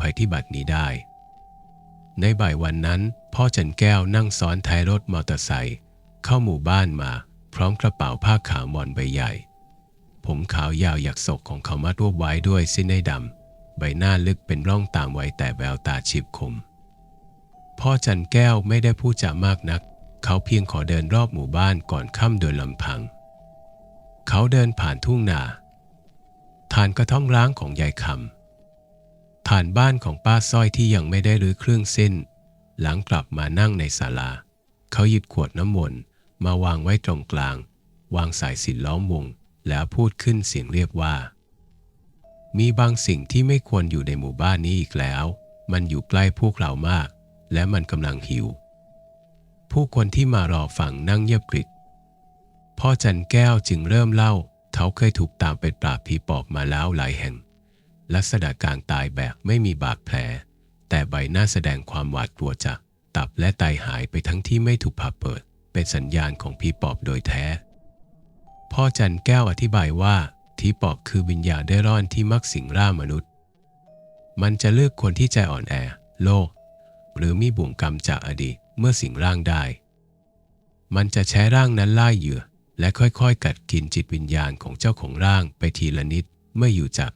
ภัยพิบัตินี้ได้ ในบ่ายวันนั้น พ่อจันแก้วนั่งซ้อนท้ายรถมอเตอร์ไซค์เข้าหมู่บ้านมา พร้อมกระเป๋าผ้าขาวมอนใบใหญ่ ผมขาวยาวหยักศกของเขามัดรวบไว้ด้วยสิ้นได้ดำใบหน้าลึกเป็นร่องตามไว้แต่แววตาฉีบคม พ่อจันแก้วไม่ได้พูดจามากนัก เขาเพียงขอเดินรอบหมู่บ้านก่อนค่ำโดยลำพัง เขาเดินผ่านทุ่งนาทานกระท่อมร้างของยายคำ ฐานบ้านของป้าสร้อยที่ยังไม่ได้รื้อเครื่องเส้น หลังกลับมานั่งในศาลา เขาหยิบขวดน้ำมนต์มาวางไว้ตรงกลาง วางสายสินล้อมวง แล้วพูดขึ้นเสียงเรียกว่า มีบางสิ่งที่ไม่ควรอยู่ในหมู่บ้านนี้อีกแล้ว มันอยู่ใกล้พวกเรามาก และมันกำลังหิว ผู้คนที่มารอฟังนั่งเงียบกริบพ่อจันแก้วจึงเริ่มเล่า เขาเคยถูกตามไปปราบผีปอบมาแล้วหลายแห่ง ลักษณะการตายแบบไม่มีบาดแผล แต่ใบหน้าแสดงความหวาดกลัวจากตับและไตหายไปทั้งที่ไม่ถูกผ่าเปิด เป็นสัญญาณของผีปอบโดยแท้ พ่อจันแก้วอธิบายว่าผีปอบคือวิญญาณได้ร่อนที่มักสิงร่างมนุษย์ มันจะเลือกคนที่ใจอ่อนแอ โลก หรือมีบ่วงกรรมจากอดีตเมื่อสิงร่างได้ มันจะใช้ร่างนั้นล่าเหยื่อ และค่อยๆ กัดกินจิตวิญญาณของเจ้าของร่างไปทีละนิดเมื่ออยู่จาก